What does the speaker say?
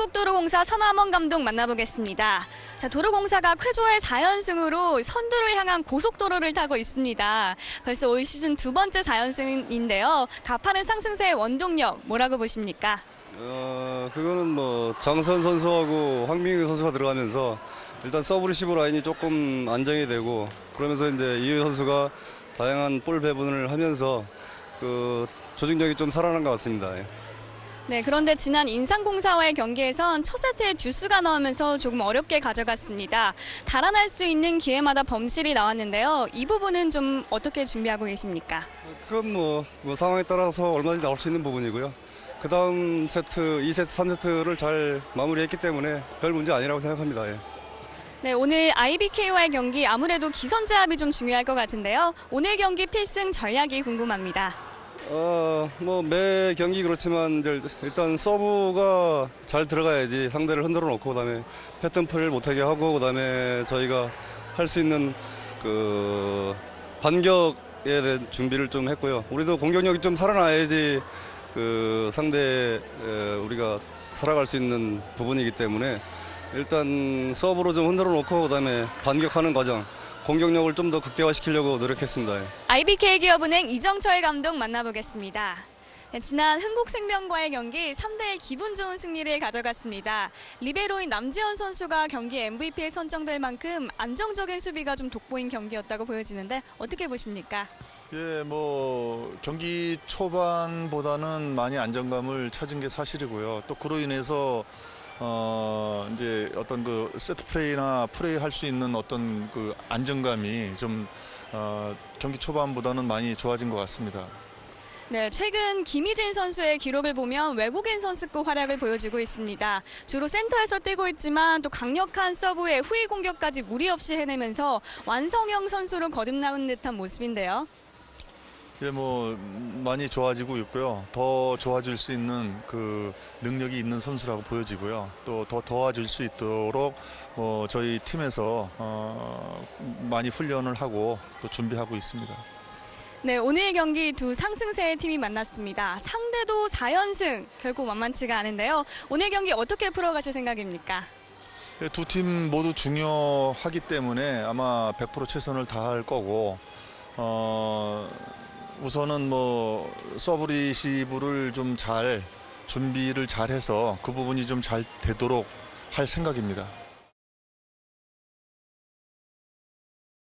한국도로공사 선화먼 감독 만나보겠습니다. 자, 도로공사가 쾌조의 4연승으로 선두를 향한 고속도로를 타고 있습니다. 벌써 올 시즌 두 번째 4연승인데요. 가파른 상승세의 원동력 뭐라고 보십니까? 어, 그거는 뭐 장선 선수하고 황민규 선수가 들어가면서 일단 서브리시브 라인이 조금 안정이 되고 그러면서 이제 이효 선수가 다양한 볼 배분을 하면서 그 조직력이 좀 살아난 것 같습니다. 예. 네, 그런데 지난 인상공사와의 경기에선 첫 세트에 듀스가 나오면서 조금 어렵게 가져갔습니다. 달아날 수 있는 기회마다 범실이 나왔는데요. 이 부분은 좀 어떻게 준비하고 계십니까? 그건 뭐, 뭐 상황에 따라서 얼마든지 나올 수 있는 부분이고요. 그 다음 세트, 2세트, 3세트를 잘 마무리했기 때문에 별 문제 아니라고 생각합니다. 예. 네, 오늘 IBK와의 경기 아무래도 기선 제압이 좀 중요할 것 같은데요. 오늘 경기 필승 전략이 궁금합니다. 어, 뭐, 매 경기 그렇지만, 일단 서브가 잘 들어가야지 상대를 흔들어 놓고, 그 다음에 패턴 플레이를 못하게 하고, 그 다음에 저희가 할 수 있는 그 반격에 대한 준비를 좀 했고요. 우리도 공격력이 좀 살아나야지 그 상대, 에, 우리가 살아갈 수 있는 부분이기 때문에 일단 서브로 좀 흔들어 놓고, 그 다음에 반격하는 과정, 공격력을 좀 더 극대화시키려고 노력했습니다. 예. IBK 기업은행 이정철 감독 만나보겠습니다. 네, 지난 흥국생명과의 경기 3대1 기분 좋은 승리를 가져갔습니다. 리베로인 남지현 선수가 경기 MVP에 선정될 만큼 안정적인 수비가 좀 돋보인 경기였다고 보여지는데 어떻게 보십니까? 예, 뭐 경기 초반보다는 많이 안정감을 찾은 게 사실이고요. 또 그로 인해서 어 이제 어떤 그 세트 플레이나 플레이 할 수 있는 어떤 그 안정감이 좀 어, 경기 초반보다는 많이 좋아진 것 같습니다. 네, 최근 김희진 선수의 기록을 보면 외국인 선수급 활약을 보여주고 있습니다. 주로 센터에서 뛰고 있지만 또 강력한 서브에 후위 공격까지 무리 없이 해내면서 완성형 선수로 거듭나온 듯한 모습인데요. 예, 뭐 많이 좋아지고 있고요. 더 좋아질 수 있는 그 능력이 있는 선수라고 보여지고요. 또 더 도와줄 수 있도록 뭐 저희 팀에서 어, 많이 훈련을 하고 또 준비하고 있습니다. 네, 오늘 경기 두 상승세의 팀이 만났습니다. 상대도 4연승 결코 만만치가 않은데요. 오늘 경기 어떻게 풀어가실 생각입니까? 예, 두팀 모두 중요하기 때문에 아마 100% 최선을 다할 거고 어, 우선은 뭐 서브 리시브를 좀 잘 준비를 잘해서 그 부분이 좀 잘 되도록 할 생각입니다.